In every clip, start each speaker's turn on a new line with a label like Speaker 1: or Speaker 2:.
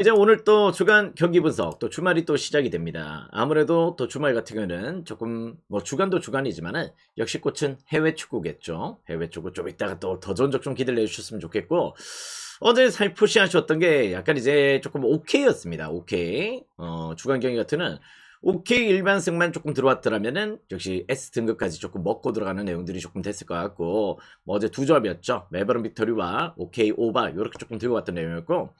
Speaker 1: 이제 오늘 또 주간 경기 분석, 또 주말이 또 시작이 됩니다. 아무래도 또 주말 같은 경우는 조금, 뭐 주간도 주간이지만은 역시 꽃은 해외 축구겠죠. 해외 축구 좀 이따가 또더 좋은 적좀 기대를 내주셨으면 좋겠고, 어제 살포시 하셨던 게 약간 이제 조금 오케이였습니다. 오케이. 어, 주간 경기 같은 오케이 일반승만 조금 들어왔더라면은 역시 S 등급까지 조금 먹고 들어가는 내용들이 조금 됐을 것 같고 뭐 어제 두 조합이었죠. 메버런 빅터리와 오케이 오바 이렇게 조금 들고 왔던 내용이었고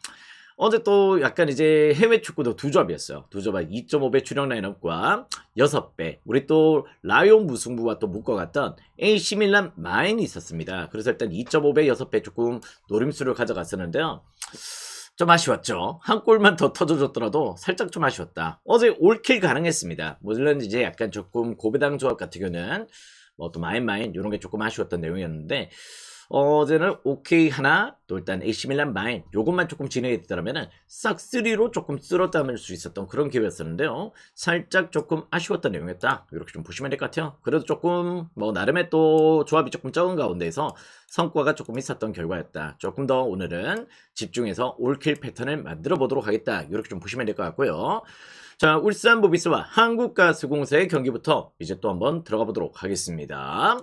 Speaker 1: 어제 또 약간 이제 해외 축구도 두 조합이었어요. 두 조합 2.5배 출력 라인업과 6배. 우리 또 라이온 무승부와 또 묶어갔던 AC 밀란 마인이 있었습니다. 그래서 일단 2.5배, 6배 조금 노림수를 가져갔었는데요. 좀 아쉬웠죠. 한 골만 더 터져줬더라도 살짝 좀 아쉬웠다. 어제 올킬 가능했습니다. 물론 이제 약간 조금 고배당 조합 같은 경우는 뭐 또 마인 마인 이런 게 조금 아쉬웠던 내용이었는데 어제는 오케이 하나 또 일단 AC 밀란 마인 요것만 조금 진행했더라면은 싹3로 조금 쓸어 담을 수 있었던 그런 기회였었는데요. 살짝 조금 아쉬웠던 내용이었다. 이렇게 좀 보시면 될 것 같아요. 그래도 조금 뭐 나름의 또 조합이 조금 적은 가운데에서 성과가 조금 있었던 결과였다. 조금 더 오늘은 집중해서 올킬 패턴을 만들어 보도록 하겠다. 이렇게 좀 보시면 될 것 같고요. 자, 울산 모비스와 한국가스공사의 경기부터 이제 또 한번 들어가 보도록 하겠습니다.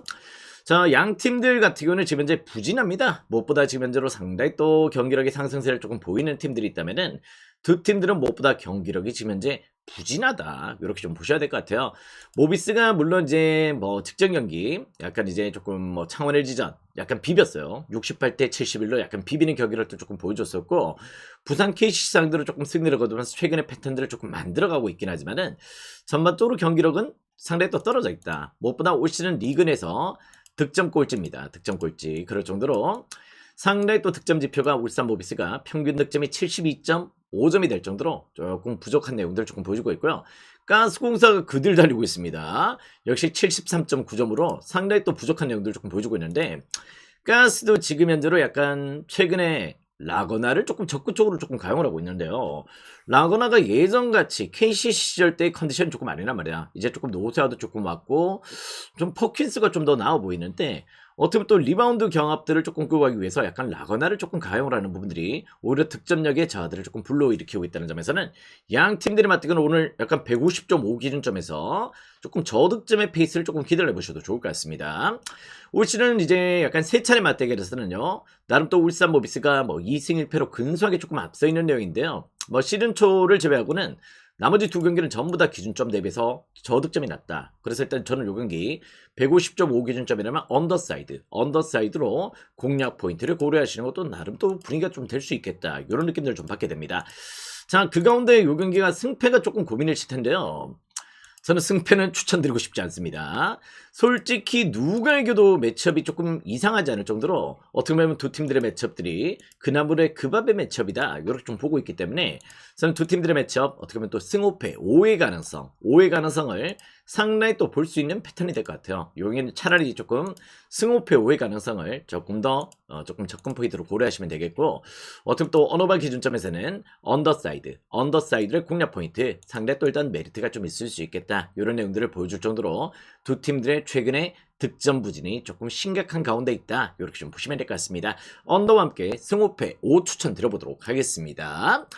Speaker 1: 자, 양 팀들 같은 경우는 지금 현재 부진합니다. 무엇보다 지금 현재로 상당히 또 경기력의 상승세를 조금 보이는 팀들이 있다면은 두 팀들은 무엇보다 경기력이 지금 현재 부진하다. 이렇게 좀 보셔야 될 것 같아요. 모비스가 물론 이제 뭐 특정 경기 약간 이제 조금 뭐 창원 LG전 약간 비볐어요. 68대 71로 약간 비비는 경기를 또 조금 보여줬었고 부산 KC 상대로 조금 승리를 거두면서 최근의 패턴들을 조금 만들어가고 있긴 하지만은 전반적으로 경기력은 상당히 또 떨어져 있다. 무엇보다 올 시즌 리그 내에서 득점 꼴찌입니다. 득점 꼴찌. 그럴 정도로 상당히 또 득점 지표가 울산 모비스가 평균 득점이 72.5점이 될 정도로 조금 부족한 내용들을 조금 보여주고 있고요. 가스공사가 그들 달리고 있습니다. 역시 73.9점으로 상당히 또 부족한 내용들을 조금 보여주고 있는데 가스도 지금 현재로 약간 최근에 라거나를 조금 적극적으로 조금 가용을 하고 있는데요. 라거나가 예전같이 KC 시절 때의 컨디션이 조금 아니란 말이야. 이제 조금 노쇠화도 조금 왔고 좀 퍼킨스가 좀 더 나아 보이는데 어떻게 보면 또 리바운드 경합들을 조금 끌고 가기 위해서 약간 라거나를 조금 가용을 하는 부분들이 오히려 득점력의 저하들을 조금 불러일으키고 있다는 점에서는 양 팀들이 맞대고는 오늘 약간 150.5 기준점에서 조금 저득점의 페이스를 조금 기대를 해보셔도 좋을 것 같습니다. 올 시즌은 이제 약간 세 차례 맞대결에서는요. 나름 또 울산 모비스가 뭐 2승 1패로 근소하게 조금 앞서 있는 내용인데요. 뭐 시즌 초를 제외하고는 나머지 두 경기는 전부 다 기준점 대비해서 저득점이 낮다. 그래서 일단 저는 요 경기 150.5 기준점이라면 언더사이드, 언더사이드로 공략 포인트를 고려하시는 것도 나름 또 분위기가 좀 될 수 있겠다. 이런 느낌들을 좀 받게 됩니다. 자, 그 가운데 요 경기가 승패가 조금 고민일실 텐데요. 저는 승패는 추천드리고 싶지 않습니다. 솔직히 누가 이겨도 매첩이 조금 이상하지 않을 정도로 어떻게 보면 두 팀들의 매첩들이 그나물의 그 밥의 매첩이다 이렇게 좀 보고 있기 때문에 저는 두 팀들의 매첩 어떻게 보면 또 승호패 5회 가능성 5회 가능성을 상당히 또 볼 수 있는 패턴이 될 것 같아요. 여기는 차라리 조금 승호패 5회 가능성을 조금 더 어, 조금 접근 포인트로 고려하시면 되겠고 어떻게 또 언어발 기준점에서는 언더사이드 언더사이드의 공략 포인트 상당히 또 일단 메리트가 좀 있을 수 있겠다 이런 내용들을 보여줄 정도로 두 팀들의 최근에 득점 부진이 조금 심각한 가운데 있다. 이렇게 좀 보시면 될 것 같습니다. 언더와 함께 승호패 5 추천 드려보도록 하겠습니다.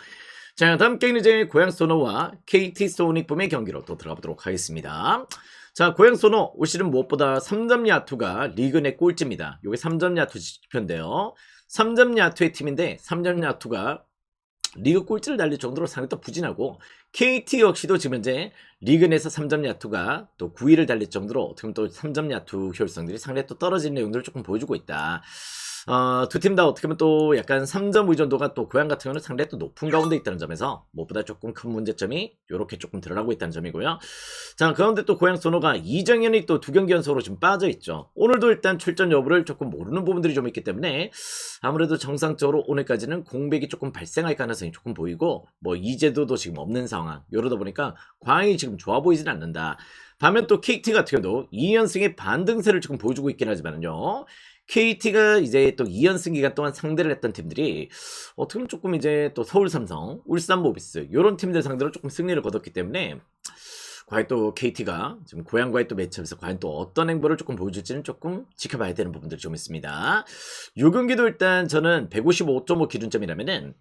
Speaker 1: 자, 다음 게임은 이제 고양 소노와 KT 소닉붐의 경기로 또 들어가보도록 하겠습니다. 자, 고양 소노 올 시즌 무엇보다 3점 야투가 리그 내 꼴찌입니다. 이게 3점 야투 지표인데요. 3점 야투의 팀인데 3점 야투가 리그 꼴찌를 달릴 정도로 상당히 또 부진하고 KT 역시도 지금 현재 리그 내에서 3점 야투가 또 9위를 달릴 정도로 어떻게 보면 또 3점 야투 효율성들이 상당히 또 떨어지는 내용들을 조금 보여주고 있다. 어, 두 팀 다 어떻게 보면 또 약간 3점 의존도가 또 고양 같은 경우는 상당히 또 높은 가운데 있다는 점에서 무엇보다 조금 큰 문제점이 이렇게 조금 드러나고 있다는 점이고요. 자, 그런데 또 고양 소노가 이정현이 또 두 경기 연속으로 지금 빠져 있죠. 오늘도 일단 출전 여부를 조금 모르는 부분들이 좀 있기 때문에 아무래도 정상적으로 오늘까지는 공백이 조금 발생할 가능성이 조금 보이고 뭐 이제도도 지금 없는 상황. 이러다 보니까 광이 지금 좋아 보이진 않는다. 반면 또 KT 같은 경우도 2연승의 반등세를 지금 보여주고 있긴 하지만요. KT가 이제 또 2연승 기간 동안 상대를 했던 팀들이 어떻게 보면 조금 이제 또 서울 삼성, 울산 모비스 이런 팀들 상대로 조금 승리를 거뒀기 때문에 과연 또 KT가 지금 고향과의 또 매치업에서 과연 또 어떤 행보를 조금 보여줄지는 조금 지켜봐야 되는 부분들이 좀 있습니다. 요 경기도 일단 저는 155.5 기준점이라면은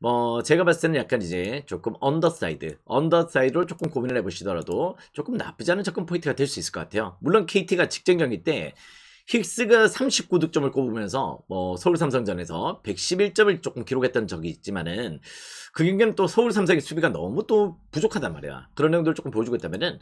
Speaker 1: 뭐 제가 봤을 때는 약간 이제 조금 언더사이드, 언더사이드로 조금 고민을 해보시더라도 조금 나쁘지 않은 접근 포인트가 될 수 있을 것 같아요. 물론 KT가 직전 경기 때 힉스가 39득점을 꼽으면서 뭐 서울 삼성전에서 111점을 조금 기록했던 적이 있지만은 그 경기는 또 서울 삼성의 수비가 너무 또 부족하단 말이야. 그런 내용들을 조금 보여주고 있다면은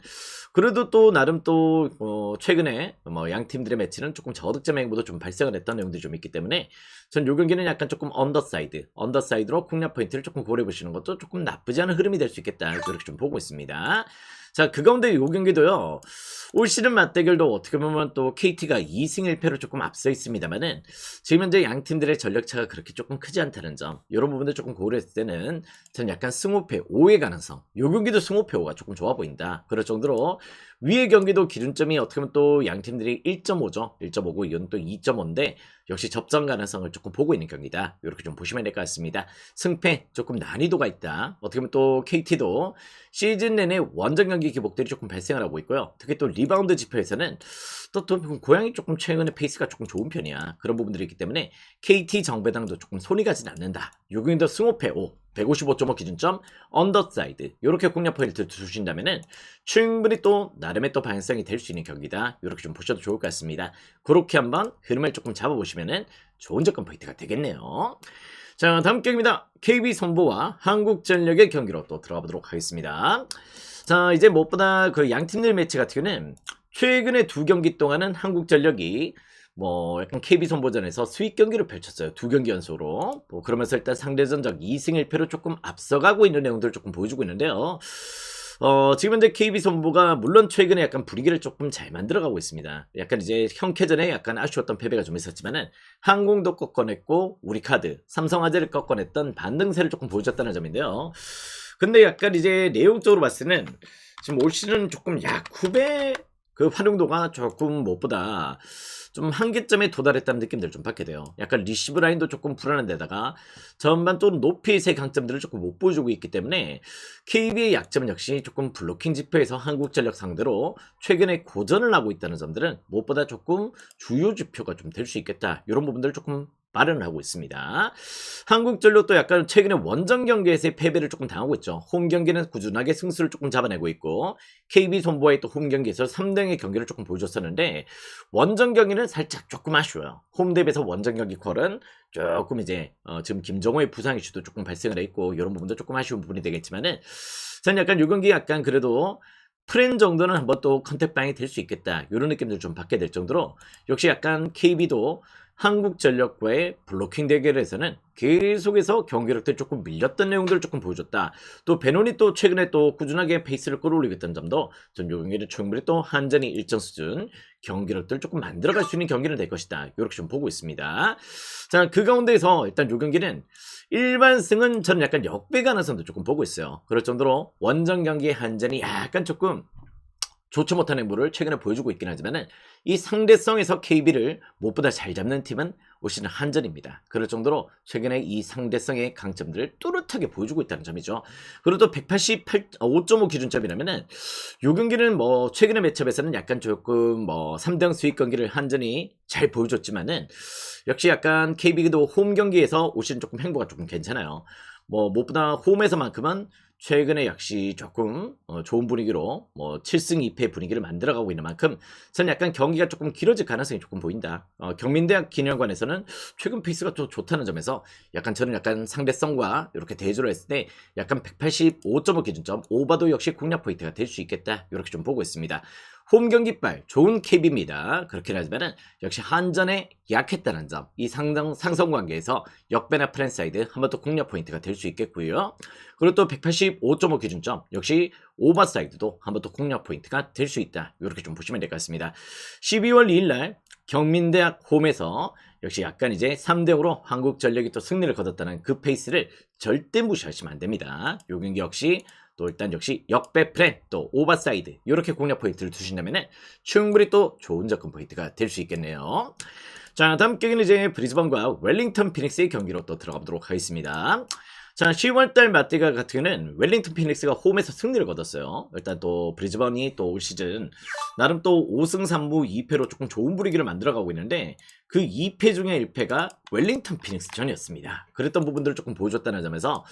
Speaker 1: 그래도 또 나름 또 어, 최근에 뭐 양 팀들의 매치는 조금 저득점 행보도 좀 발생을 했던 내용들이 좀 있기 때문에 전 요 경기는 약간 조금 언더사이드, 언더사이드로 공략 포인트를 조금 고려해 보시는 것도 조금 나쁘지 않은 흐름이 될 수 있겠다 이렇게 좀 보고 있습니다. 자, 그 가운데 요 경기도요. 올 시즌 맞대결도 어떻게 보면 또 KT가 2승 1패로 조금 앞서 있습니다만은 지금 현재 양 팀들의 전력 차가 그렇게 조금 크지 않다는 점 이런 부분들 조금 고려했을 때는 저는 약간 승호패 5의 가능성 요 경기도 승호패 5가 조금 좋아 보인다 그럴 정도로 위의 경기도 기준점이 어떻게 보면 또 양 팀들이 1.5죠. 1.5고 이건 또 2.5인데 역시 접전 가능성을 조금 보고 있는 경기다. 이렇게 좀 보시면 될 것 같습니다. 승패 조금 난이도가 있다. 어떻게 보면 또 KT도 시즌 내내 원정 경기 기복들이 조금 발생을 하고 있고요. 특히 또 리바운드 지표에서는 또, 또 고양이 조금 최근에 페이스가 조금 좋은 편이야. 그런 부분들이 있기 때문에 KT 정배당도 조금 손이 가진 않는다. 요경인도 승호패 5, 155.5 기준점, 언더사이드 이렇게 공략 포인트를 두신다면은 충분히 또 나름의 또 방향성이 될 수 있는 경기다. 이렇게 좀 보셔도 좋을 것 같습니다. 그렇게 한번 흐름을 조금 잡아보시면은 좋은 접근 포인트가 되겠네요. 자, 다음 경기입니다. KB 선보와 한국전력의 경기로 또 들어가 보도록 하겠습니다. 자, 이제 무엇보다 그 양 팀들 매치 같은 경우는 최근에 두 경기 동안은 한국전력이 뭐 약간 KB 선보전에서 수익 경기를 펼쳤어요. 두 경기 연속으로. 뭐 그러면서 일단 상대 전적 2승 1패로 조금 앞서가고 있는 내용들을 조금 보여주고 있는데요. 어, 지금 현재 KB 선보가 물론 최근에 약간 분위기를 조금 잘 만들어가고 있습니다. 약간 이제 형캐전에 약간 아쉬웠던 패배가 좀 있었지만은 항공도 꺾어냈고 우리 카드, 삼성화재를 꺾어냈던 반등세를 조금 보여줬다는 점인데요. 근데 약간 이제 내용적으로 봤을 때는 지금 올 시즌 조금 야쿠베 그 활용도가 조금 무엇보다 좀 한계점에 도달했다는 느낌들을 좀 받게 돼요. 약간 리시브 라인도 조금 불안한 데다가 전반 또는 높이의 강점들을 조금 못 보여주고 있기 때문에 KB의 약점은 역시 조금 블로킹 지표에서 한국전력 상대로 최근에 고전을 하고 있다는 점들은 무엇보다 조금 주요 지표가 좀 될 수 있겠다. 이런 부분들을 조금 마련을 하고 있습니다. 한국전력도 약간 최근에 원정 경기에서의 패배를 조금 당하고 있죠. 홈 경기는 꾸준하게 승수를 조금 잡아내고 있고 KB 손보의 또 홈 경기에서 3등의 경기를 조금 보여줬었는데 원정 경기는 살짝 조금 아쉬워요. 홈 대비해서 원정 경기 퀄은 조금 이제 어, 지금 김정호의 부상 이슈도 조금 발생을 했고 이런 부분도 조금 아쉬운 부분이 되겠지만은 저는 약간 요 경기 약간 그래도 프렌 정도는 한번 또 컨택방이 될 수 있겠다 이런 느낌들 좀 받게 될 정도로 역시 약간 KB도 한국전력과의 블로킹 대결에서는 계속해서 경기력들 조금 밀렸던 내용들을 조금 보여줬다. 또 베논이 또 최근에 또 꾸준하게 페이스를 끌어올리고 있던 점도 전 요 경기를 충분히 또 한전이 일정 수준 경기력들 조금 만들어갈 수 있는 경기는 될 것이다. 이렇게 좀 보고 있습니다. 자, 그 가운데에서 일단 요 경기는 일반 승은 저는 약간 역배 가능성도 조금 보고 있어요. 그럴 정도로 원정 경기 한전이 약간 조금 좋지 못한 행보를 최근에 보여주고 있긴 하지만은 이 상대성에서 KB를 무엇보다 잘 잡는 팀은 올 시즌 한전입니다. 그럴 정도로 최근에 이 상대성의 강점들을 뚜렷하게 보여주고 있다는 점이죠. 그리고 또 188, 5.5 기준점이라면은 요 경기는 뭐 최근의 매첩에서는 약간 조금 뭐 3등 수익 경기를 한전이 잘 보여줬지만은 역시 약간 KB도 홈 경기에서 올 시즌 조금 행보가 조금 괜찮아요. 뭐 무엇보다 홈에서만큼은 최근에 역시 조금 어, 좋은 분위기로 뭐 7승 2패 분위기를 만들어가고 있는 만큼 저는 약간 경기가 조금 길어질 가능성이 조금 보인다. 어, 경민대학 기념관에서는 최근 페이스가 좀 좋다는 점에서 약간 저는 약간 상대성과 이렇게 대조를 했을 때 약간 185.5 기준점 오바도 역시 공략 포인트가 될 수 있겠다. 이렇게 좀 보고 있습니다. 홈 경기빨 좋은 캡입니다. 그렇긴 하지만은 역시 한전에 약했다는 점, 이 상성, 상성 관계에서 역배나 프랜사이드 한 번 더 공략 포인트가 될 수 있겠고요. 그리고 또 185.5 기준점, 역시 오버사이드도 한 번 더 공략 포인트가 될 수 있다. 이렇게 좀 보시면 될 것 같습니다. 12월 2일 날 경민대학 홈에서 역시 약간 이제 3대5로 한국전력이 또 승리를 거뒀다는 그 페이스를 절대 무시하시면 안 됩니다. 요 경기 역시 또 일단 역시 역배 프렌 또 오버사이드 이렇게 공략 포인트를 두신다면 충분히 또 좋은 접근 포인트가 될 수 있겠네요. 자 다음 경기는 이제 브리즈번과 웰링턴 피닉스의 경기로 또 들어가 보도록 하겠습니다. 자, 10월달 맞대가 같은 경우는 웰링턴 피닉스가 홈에서 승리를 거뒀어요. 일단 또 브리즈번이 또 올 시즌 나름 또 5승 3무 2패로 조금 좋은 분위기를 만들어가고 있는데 그 2패 중에 1패가 웰링턴 피닉스 전이었습니다. 그랬던 부분들을 조금 보여줬다는 점에서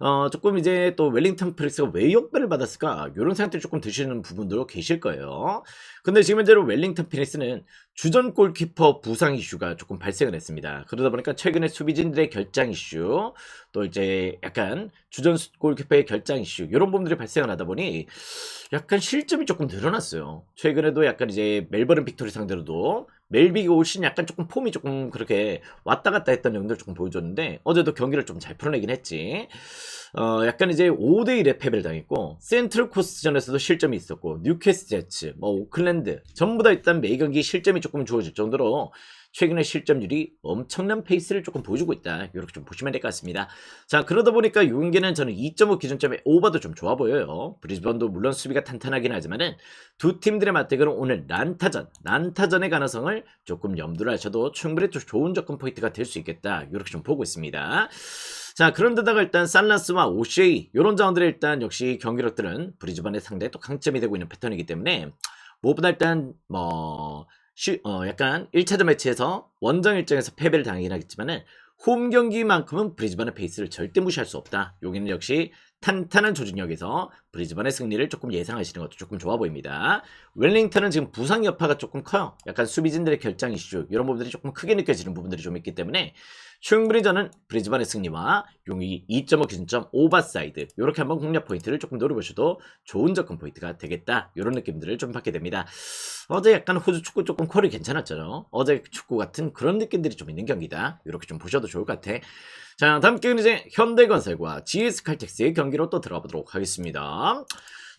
Speaker 1: 어, 조금 이제 또 웰링턴 프렉스가 왜 역배를 받았을까? 이런 생각들이 조금 드시는 부분도 계실 거예요. 근데 지금 현재로 웰링턴 피닉스는 주전 골키퍼 부상 이슈가 조금 발생을 했습니다. 그러다 보니까 최근에 수비진들의 결장 이슈, 또 이제 약간 주전 수- 골키퍼의 결장 이슈, 이런 부분들이 발생을 하다 보니 약간 실점이 조금 늘어났어요. 최근에도 약간 이제 멜버른 빅토리 상대로도 멜빅이 올 시즌 약간 조금 폼이 조금 그렇게 왔다 갔다 했던 내용들 조금 보여줬는데 어제도 경기를 좀 잘 풀어내긴 했지. 어, 약간 이제 5대1의 패배를 당했고 센트럴 코스전에서도 실점이 있었고 뉴캐스 제츠, 뭐 오클랜드 전부 다 일단 매 경기 실점이 조금 주어질 정도로 최근에 실점률이 엄청난 페이스를 조금 보여주고 있다. 이렇게 좀 보시면 될 것 같습니다. 자, 그러다 보니까 이 경기는 저는 2.5 기준점에 오버도 좀 좋아 보여요. 브리즈번도 물론 수비가 탄탄하긴 하지만은 두 팀들의 맞대결은 오늘 난타전, 난타전의 가능성을 조금 염두를 하셔도 충분히 또 좋은 접근 포인트가 될 수 있겠다. 이렇게 좀 보고 있습니다. 자, 그런데다가 일단 살라스와 오쉐이 이런 자원들의 일단 역시 경기력들은 브리즈번의 상대 또 강점이 되고 있는 패턴이기 때문에 무엇보다 일단 뭐 쉬- 어, 약간 1차전 매치에서 원정 일정에서 패배를 당하긴 하겠지만은 홈 경기만큼은 브리즈번의 페이스를 절대 무시할 수 없다. 여기는 역시 탄탄한 조직력에서 브리즈번의 승리를 조금 예상하시는 것도 조금 좋아 보입니다. 웰링턴은 지금 부상 여파가 조금 커요. 약간 수비진들의 결장 이슈 이런 부분들이 조금 크게 느껴지는 부분들이 좀 있기 때문에 충분히 저는 브리즈번의 승리와 용이 2.5 기준점 오버사이드 이렇게 한번 공략 포인트를 조금 노려보셔도 좋은 접근 포인트가 되겠다 이런 느낌들을 좀 받게 됩니다. 어제 약간 호주 축구 조금 콜이 괜찮았잖아요. 어제 축구 같은 그런 느낌들이 좀 있는 경기다. 이렇게 좀 보셔도 좋을 것 같아. 자, 다음 경기는 이제 현대건설과 GS 칼텍스의 경기로 또 들어가 보도록 하겠습니다.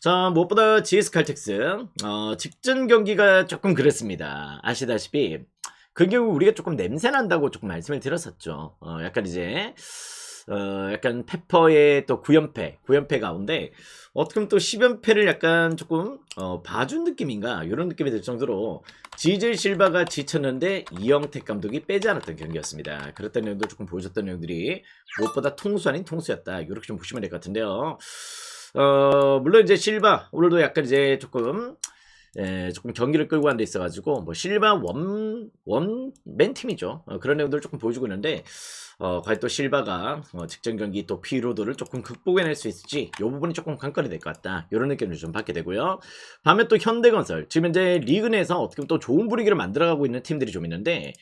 Speaker 1: 자, 무엇보다 GS 칼텍스, 어, 직전 경기가 조금 그랬습니다. 아시다시피, 그 경우 우리가 조금 냄새 난다고 조금 말씀을 드렸었죠. 어, 약간 이제, 어, 약간 페퍼의 또 9연패, 9연패 가운데, 어떻게 보면 또 10연패를 약간 조금, 어, 봐준 느낌인가, 이런 느낌이 들 정도로, 지젤 실바가 지쳤는데 이영택 감독이 빼지 않았던 경기였습니다. 그랬던 내용도 조금 보여줬던 내용들이 무엇보다 통수 아닌 통수였다. 이렇게 좀 보시면 될 것 같은데요. 어, 물론 이제 실바 오늘도 약간 이제 조금 에, 조금 경기를 끌고 간 데 있어가지고 뭐 실바 원 원맨 팀이죠. 어, 그런 내용들을 조금 보여주고 있는데 어, 과연 또 실바가 어, 직전 경기 또 피로도를 조금 극복해낼 수 있을지 이 부분이 조금 관건이 될 것 같다. 이런 느낌을 좀 받게 되고요. 반면 또 현대건설 지금 현재 리그 내에서 어떻게 보면 또 좋은 분위기를 만들어가고 있는 팀들이 좀 있는데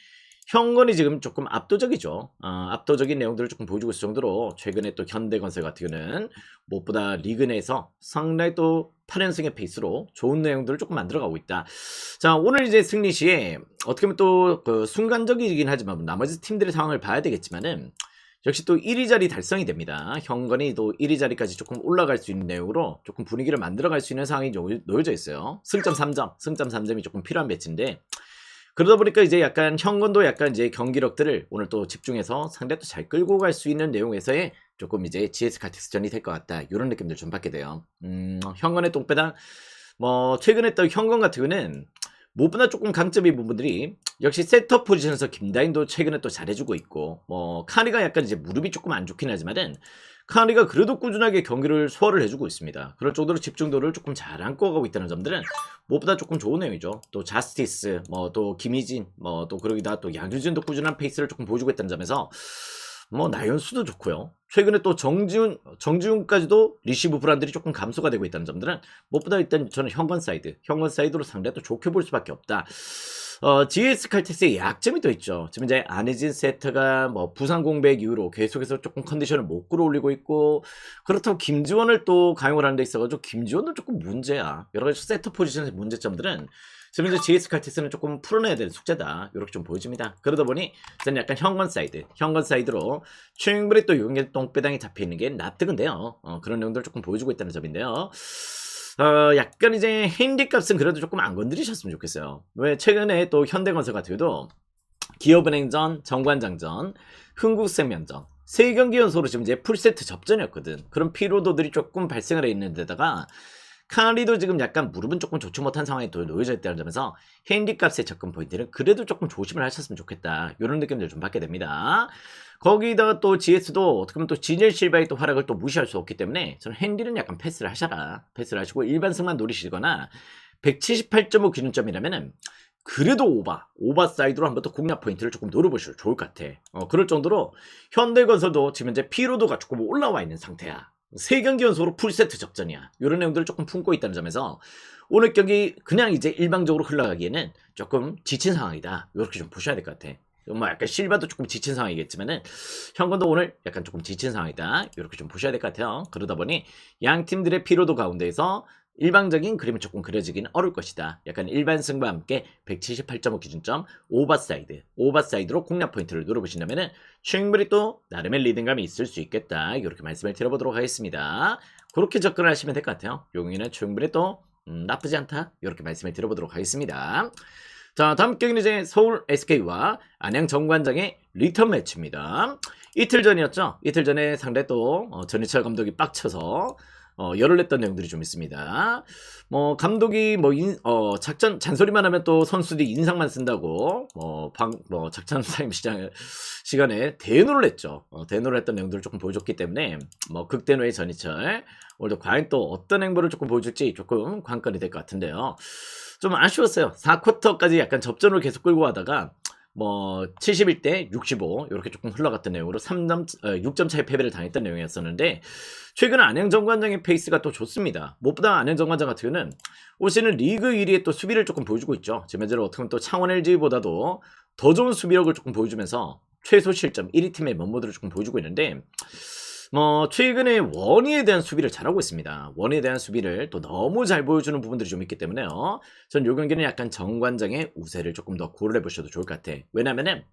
Speaker 1: 현건이 지금 조금 압도적이죠. 어, 압도적인 내용들을 조금 보여주고 있을 정도로 최근에 또 현대건설 같은 경우는 무엇보다 리그 내에서 상당히 또 8연승의 페이스로 좋은 내용들을 조금 만들어가고 있다. 자 오늘 이제 승리 시에 어떻게 보면 또 그 순간적이긴 하지만 나머지 팀들의 상황을 봐야 되겠지만은 역시 또 1위 자리 달성이 됩니다. 현건이 또 1위 자리까지 조금 올라갈 수 있는 내용으로 조금 분위기를 만들어갈 수 있는 상황이 놓여- 놓여져 있어요. 승점 3점, 승점 3점이 조금 필요한 배치인데 그러다 보니까 이제 약간 현건도 약간 이제 경기력들을 오늘 또 집중해서 상대 또잘 끌고 갈 수 있는 내용에서의 조금 이제 GS 칼텍스전이 될 것 같다. 이런 느낌들 좀 받게 돼요. 음, 현건의 똥배당 뭐 최근에 또 현건 같은 경우는 무엇보다 조금 강점인 부분들이 역시 세터 포지션에서 김다인도 최근에 또 잘해주고 있고 뭐 카리가 약간 이제 무릎이 조금 안 좋긴 하지만은 카리가 그래도 꾸준하게 경기를 소화를 해주고 있습니다. 그럴 정도로 집중도를 조금 잘 안고 가고 있다는 점들은 무엇보다 조금 좋은 내용이죠. 또 자스티스, 뭐 또 김희진, 뭐 또 그러기다 또 양효진도 꾸준한 페이스를 조금 보여주고 있다는 점에서 뭐 나연수도 좋고요. 최근에 또 정지훈, 정지훈까지도 리시브 불안들이 조금 감소가 되고 있다는 점들은 무엇보다 일단 저는 현건 사이드, 현건 사이드로 상대 또 좋게 볼 수밖에 없다. 어, GS 칼텍스의 약점이 또 있죠. 지금 이제 안해진 세트가 뭐 부상 공백 이후로 계속해서 조금 컨디션을 못 끌어올리고 있고 그렇다고 김지원을 또 가용을 하는 데 있어가지고 김지원도 조금 문제야. 여러 가지 세터 포지션의 문제점들은 지금 이제 GS 칼텍스는 조금 풀어내야 될 숙제다. 이렇게 좀 보여집니다. 그러다 보니 저는 약간 현건 사이드, 현건 사이드로 충분히 또 용의 똥배당이 잡혀 있는 게 납득은 돼요. 어, 그런 내용들을 조금 보여주고 있다는 점인데요. 어, 약간 이제 핸디 값은 그래도 조금 안 건드리셨으면 좋겠어요. 왜 최근에 또 현대건설 경우도 기업은행전, 정관장전, 흥국생명전 세 경기 연속으로 지금 이제 풀세트 접전이었거든. 그런 피로도들이 조금 발생을 해 있는 데다가 카리도 지금 약간 무릎은 조금 좋지 못한 상황에 또 놓여져 있다는 점에서 핸디 값의 접근 포인트는 그래도 조금 조심을 하셨으면 좋겠다. 이런 느낌들 좀 받게 됩니다. 거기다가 또 GS도 어떻게 보면 또 지젤 실바의 또 활약을 또 무시할 수 없기 때문에 저는 핸디는 약간 패스를 하셔라. 패스를 하시고 일반승만 노리시거나 178.5 기준점이라면은 그래도 오바, 오바 사이드로 한번 더 공략 포인트를 조금 노려보시면 좋을 것 같아. 어, 그럴 정도로 현대건설도 지금 현재 피로도가 조금 올라와 있는 상태야. 세 경기 연속으로 풀세트 접전이야. 이런 내용들을 조금 품고 있다는 점에서 오늘 경기 그냥 이제 일방적으로 흘러가기에는 조금 지친 상황이다. 이렇게 좀 보셔야 될 것 같아. 뭐 약간 실바도 조금 지친 상황이겠지만은 현건도 오늘 약간 조금 지친 상황이다. 이렇게 좀 보셔야 될 것 같아요. 그러다 보니 양 팀들의 피로도 가운데에서 일방적인 그림이 조금 그려지기는 어려울 것이다. 약간 일반 승과 함께 178.5 기준점 오버사이드, 오버사이드로 공략 포인트를 노려보신다면 은 충분히 또 나름의 리듬감이 있을 수 있겠다. 이렇게 말씀을 드려보도록 하겠습니다. 그렇게 접근을 하시면 될 것 같아요. 용인은 충분히 또 음, 나쁘지 않다. 이렇게 말씀을 드려보도록 하겠습니다. 자, 다음 경기는 이제 서울 SK와 안양 정관장의 리턴 매치입니다. 이틀 전이었죠. 이틀 전에 상대 또 어, 전희철 감독이 빡쳐서 어, 열을 냈던 내용들이 좀 있습니다. 뭐 감독이 뭐 인, 어, 작전 잔소리만 하면 또 선수들이 인상만 쓴다고 뭐, 방, 뭐 작전 타임 시장 시간에 대노를 했죠. 어, 대노를 했던 내용들을 조금 보여줬기 때문에 뭐 극대노의 전희철 오늘도 과연 또 어떤 행보를 조금 보여줄지 조금 관건이 될 것 같은데요. 좀 아쉬웠어요. 4쿼터까지 약간 접전을 계속 끌고 가다가 뭐 71대 65 이렇게 조금 흘러갔던 내용으로 3점 6점 차의 패배를 당했던 내용이었었는데 최근 안양 정관장의 페이스가 또 좋습니다. 무엇보다 안양 정관장 같은 경우는 올 시즌 리그 1위의 또 수비를 조금 보여주고 있죠. 지금 현재로 어떻게 보면 또 창원 LG보다도 더 좋은 수비력을 조금 보여주면서 최소 실점 1위 팀의 면모들을 조금 보여주고 있는데 뭐 최근에 원희에 대한 수비를 잘하고 있습니다. 원희에 대한 수비를 또 너무 잘 보여주는 부분들이 좀 있기 때문에요. 전 요 경기는 약간 정관장의 우세를 조금 더 고려해 보셔도 좋을 것 같아. 왜냐면은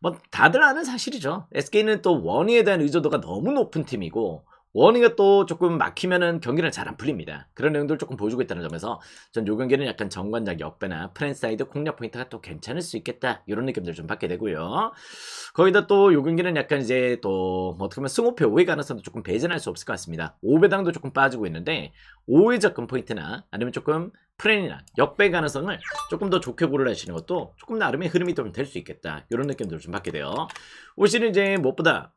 Speaker 1: 뭐 다들 아는 사실이죠. SK는 또 원희에 대한 의존도가 너무 높은 팀이고 원희가 또 조금 막히면은 경기는 잘 안 풀립니다. 그런 내용들을 조금 보여주고 있다는 점에서 전 요 경기는 약간 정관장 역배나 프랜사이드 공략 포인트가 또 괜찮을 수 있겠다 이런 느낌들 좀 받게 되고요. 거기다 또 요 경기는 약간 이제 또뭐 어떻게 보면 승호패 5회 가능성도 조금 배제할 수 없을 것 같습니다. 5배당도 조금 빠지고 있는데 5회 접근 포인트나 아니면 조금 프렌이나 역배 가능성을 조금 더 좋게 고려하시는 것도 조금 나름의 흐름이 좀 될 수 있겠다 이런 느낌들을 좀 받게 돼요. 올 시즌 이제 무엇보다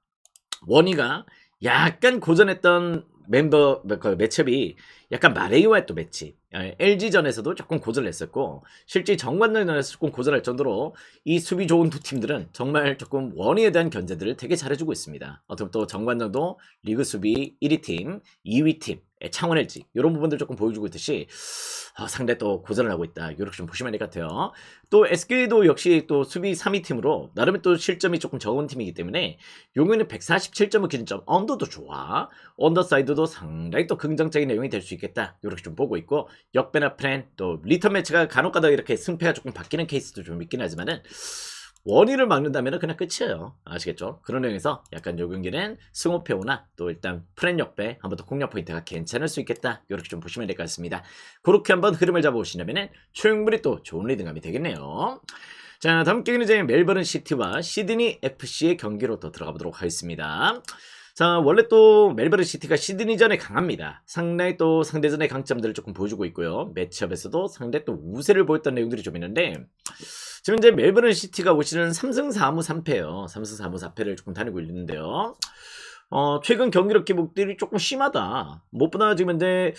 Speaker 1: 원희가 약간 고전했던 멤버 그 매첩이 약간 마레이와의 또 매치 LG전에서도 조금 고전을 했었고 실제 정관장전에서 조금 고전할 정도로 이 수비 좋은 두 팀들은 정말 조금 원희에 대한 견제들을 되게 잘해주고 있습니다. 어떻게 또 정관장도 리그 수비 1위 팀, 2위 팀 창원 LG 이런 부분들 조금 보여주고 있듯이 아, 상대 또 고전을 하고 있다. 이렇게 좀 보시면 될 것 같아요. 또 SK도 역시 또 수비 3위 팀으로 나름의 또 실점이 조금 적은 팀이기 때문에 용인은 147.5 기준점 언더도 좋아. 언더사이드도 상당히 또 긍정적인 내용이 될 수 있겠다. 이렇게 좀 보고 있고 역배나 프렌 또 리턴 매치가 간혹가다 이렇게 승패가 조금 바뀌는 케이스도 좀 있긴 하지만은 원인을 막는다면 그냥 끝이에요. 아시겠죠? 그런 의미에서 약간 요 경기는 승호패오나 또 일단 프렌 역배 한 번 더 공략 포인트가 괜찮을 수 있겠다. 이렇게 좀 보시면 될 것 같습니다. 그렇게 한번 흐름을 잡아보시려면 충분히 또 좋은 리듬감이 되겠네요. 자, 다음 경기는 이제 멜버른 시티와 시드니 FC의 경기로 또 들어가 보도록 하겠습니다. 자, 원래 또 멜버른 시티가 시드니전에 강합니다. 상당히 또 상대전의 강점들을 조금 보여주고 있고요. 매치업에서도 상당히 또 우세를 보였던 내용들이 좀 있는데 지금 이제 멜버른 시티가 올 시즌 3승 4무 3패예요. 3승 4무 4패를 조금 다니고 있는데요. 어, 최근 경기력 기복들이 조금 심하다. 무엇보다 지금 현재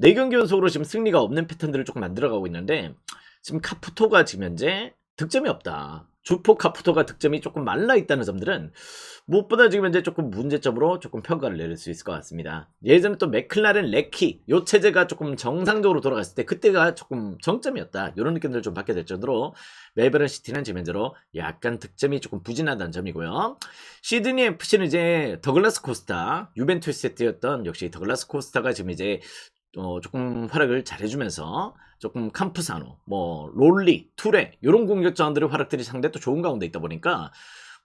Speaker 1: 4경기 연속으로 지금 승리가 없는 패턴들을 조금 만들어가고 있는데 지금 카푸토가 지금 현재 득점이 없다. 주포 카푸토가 득점이 조금 말라 있다는 점들은 무엇보다 지금 현재 조금 문제점으로 조금 평가를 내릴 수 있을 것 같습니다. 예전에 또 맥클라렌 레키 요 체제가 조금 정상적으로 돌아갔을 때 그때가 조금 정점이었다. 이런 느낌들을 좀 받게 될 정도로 멜버른 시티는 지금 현재로 약간 득점이 조금 부진하다는 점이고요. 시드니 FC는 이제 더글라스 코스타 유벤투스에 뛰었던 역시 더글라스 코스타가 지금 이제 어, 조금 활약을 잘해주면서 조금 캠프사노, 뭐 롤리, 투레 이런 공격자들의 활약들이 상당히 또 좋은 가운데 있다 보니까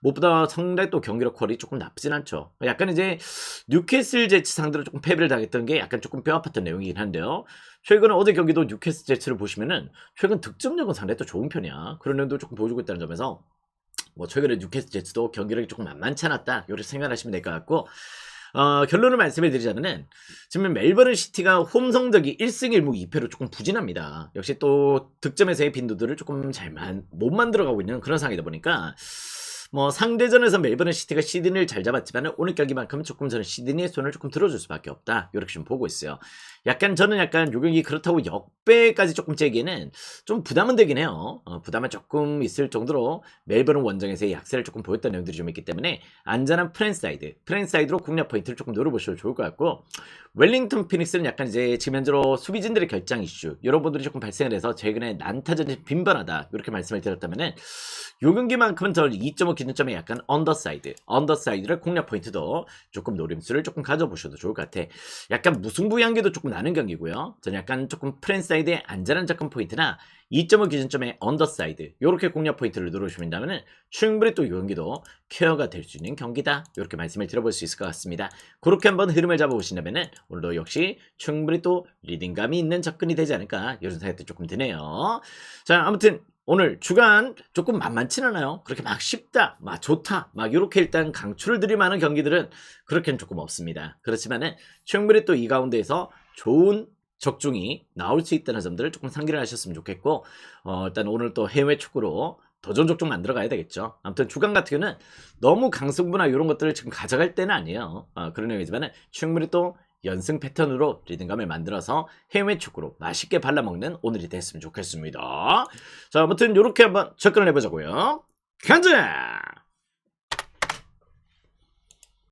Speaker 1: 무엇보다 상당히 또 경기력 퀄이 조금 나쁘진 않죠. 약간 이제 뉴캐슬 제츠 상대로 조금 패배를 당했던 게 약간 조금 뼈 아팠던 내용이긴 한데요. 최근에 어제 경기도 뉴캐슬 제츠를 보시면은 최근 득점력은 상당히 또 좋은 편이야. 그런 면도 조금 보여주고 있다는 점에서 뭐 최근에 뉴캐슬 제츠도 경기력이 조금 만만치 않았다. 이렇게 생각하시면 될 것 같고 어, 결론을 말씀을 드리자면은 지금 멜버른 시티가 홈 성적이 1승 1무 2패로 조금 부진합니다. 역시 또 득점에서의 빈도들을 조금 잘만 못 만들어가고 있는 그런 상황이다 보니까 뭐 상대전에서 멜버른 시티가 시드니를 잘 잡았지만 오늘 경기만큼은 조금 저는 시드니의 손을 조금 들어줄 수밖에 없다 이렇게 좀 보고 있어요. 약간 저는 약간 요 경기 그렇다고 역배까지 조금 째기에는 좀 부담은 되긴 해요. 어, 부담은 조금 있을 정도로 멜버른 원정에서의 약세를 조금 보였던 내용들이 좀 있기 때문에 안전한 프랜사이드, 프랜사이드로 공략 포인트를 조금 노려보셔도 좋을 것 같고 웰링턴 피닉스는 약간 이제 현재로 수비진들의 결장 이슈 이런 분들이 조금 발생을 해서 최근에 난타전이 빈번하다 이렇게 말씀을 드렸다면은 요 경기만큼은 저2.5 기준점에 약간 언더사이드, 언더사이드를 공략 포인트도 조금 노림수를 조금 가져보셔도 좋을 것 같아. 약간 무승부한 게도 조금 나는 경기고요. 저는 약간 조금 프랜사이드의 안전한 접근 포인트나 2.5 기준점의 언더사이드 요렇게 공략 포인트를 누르시면 충분히 또 이 경기도 케어가 될 수 있는 경기다 이렇게 말씀을 드려볼 수 있을 것 같습니다. 그렇게 한번 흐름을 잡아보신다면은 오늘도 역시 충분히 또 리딩감이 있는 접근이 되지 않을까 이런 생각도 조금 드네요. 자 아무튼 오늘 주간 조금 만만치 않아요. 그렇게 막 쉽다, 막 좋다, 막 이렇게 일단 강추를 드릴 만한 경기들은 그렇게는 조금 없습니다. 그렇지만은 충분히 또 이 가운데에서 좋은 적중이 나올 수 있다는 점들을 조금 상기를 하셨으면 좋겠고 어, 일단 오늘 또 해외 축구로 도전 적중 만들어 가야 되겠죠. 아무튼 주간 같은 경우는 너무 강승부나 이런 것들을 지금 가져갈 때는 아니에요. 어, 그런 의미지만은 충분히 또 연승 패턴으로 리듬감을 만들어서 해외 축구로 맛있게 발라먹는 오늘이 됐으면 좋겠습니다. 자, 아무튼 이렇게 한번 접근을 해보자고요. 간자!